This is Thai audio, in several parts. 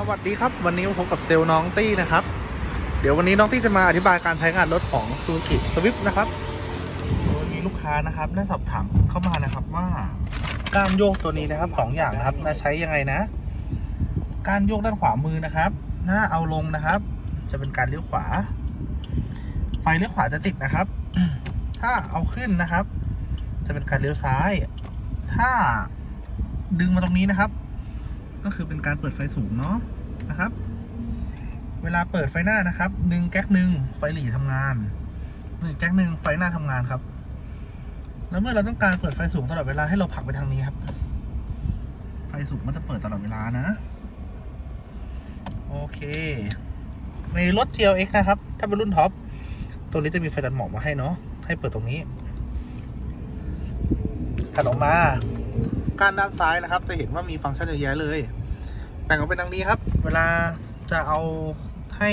สวัสดีครับ วันนี้มาพบกับเซลล์น้องตี้นะครับ เดี๋ยววันนี้น้องตี้จะมาอธิบายการใช้งานรถของ Suzuki Swift นะครับมีลูกค้านะครับได้สอบถามเข้ามานะครับว่าการโยกตัวนี้นะครับสองอย่างนะครับจะใช้ยังไงนะ การโยกด้านขวามือนะครับถ้าเอาลงนะครับ จะเป็นการเลี้ยวขวา ไฟเลี้ยวขวาจะติดนะครับ ถ้าเอาขึ้นนะครับ จะเป็นการเลี้ยวซ้าย ถ้าดึงมาตรงนี้นะครับ ก็คือเป็นการเปิดไฟสูงเนาะนะครับ เวลาเปิดไฟหน้านะครับดึงแก๊กหนึ่งไฟหลีทำงานหนึ่งแก๊กหนึ่งไฟหน้าทำงานครับ แล้วเมื่อเราต้องการเปิดไฟสูงตลอดเวลาให้เราผลักไปทางนี้ครับ ไฟสูงมันจะเปิดตลอดเวลานะ โอเค ในรถ GLX นะครับ ถ้าเป็นรุ่นท็อปตัวนี้จะมีไฟตัดหมอกมาให้เนาะให้เปิดตรงนี้ถัดออกมาก้านด้านซ้ายนะครับ จะเห็นว่ามีฟังก์ชันเยอะแยะเลย แบ่งออกเป็นดังนี้ครับ เวลาจะเอาให้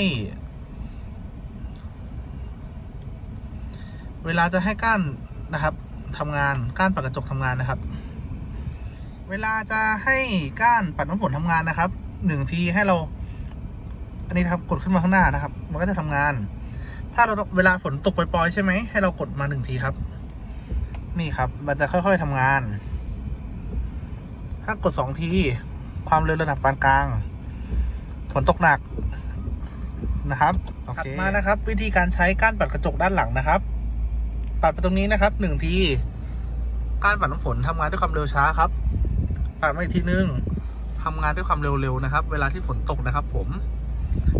เวลาจะให้ก้านนะครับทำงานก้านปัดกระจกทำงานนะครับ เวลาจะให้ก้านปัดน้ำฝนทำงานนะครับหนึ่งทีให้เรา อันนี้ครับกดขึ้นมาข้างหน้านะครับ มันก็จะทำงาน ถ้าเราเวลาฝนตกปล่อยๆใช่ไหมให้เรากดมาหนึ่งทีครับ นี่ครับ มันจะค่อยๆทำงาน ถ้ากดสองที ความเร็วระดับปานกลาง ฝนตกหนักนะครับถัดมานะครับ วิธีการใช้ก้านปัดกระจกด้านหลังนะครับ ปัดไปตรงนี้นะครับหนึ่งทีก้านปัดน้ำฝนทำงานด้วยความเร็วช้าครับ ปัดมาอีกทีนึงทำงานด้วยความเร็วๆนะครับ เวลาที่ฝนตกนะครับ ผม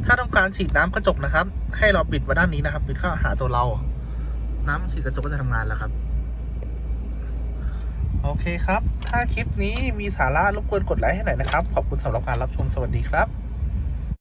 ถ้าต้องการฉีดน้ำกระจกนะครับ ให้เราบิดมาด้านนี้นะครับบิดเข้าหาตัวเรา น้ำฉีดกระจกก็จะทำงานแล้วครับ โอเคครับ ถ้าคลิปนี้มีสาระรบกวนกดไลค์ให้หน่อยนะครับ ขอบคุณสำหรับการรับชม สวัสดีครับ